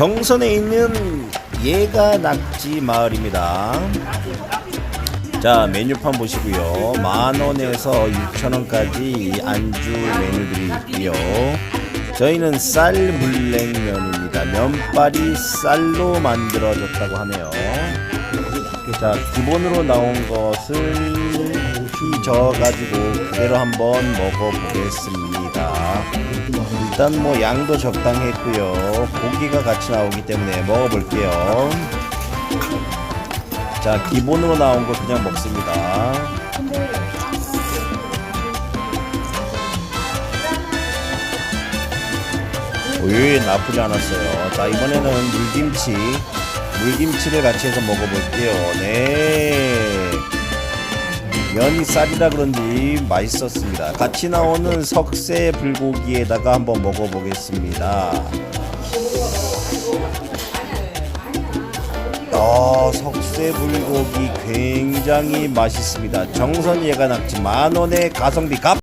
정선에 있는 예가 낙지 마을입니다. 자 메뉴판 보시고요. 만 원에서 6천 원까지 안주 메뉴들이 있고요. 저희는 쌀 물냉면입니다. 면발이 쌀로 만들어졌다고 하네요. 자 기본으로 나온 것을 피 저어가지고 그대로 한번 먹어보겠습니다. 일단 뭐 양도 적당했고요. 고기가 같이 나오기 때문에 먹어볼게요. 자 기본으로 나온 거 그냥 먹습니다. 오예 나쁘지 않았어요. 자 이번에는 물김치 물김치를 같이 해서 먹어볼게요. 네. 면이 쌀이라 그런지 맛있었습니다. 같이 나오는 석쇠 불고기에다가 한번 먹어보겠습니다. 아, 석쇠 불고기 굉장히 맛있습니다. 정선 예가 낙지 만 원의 가성비 값.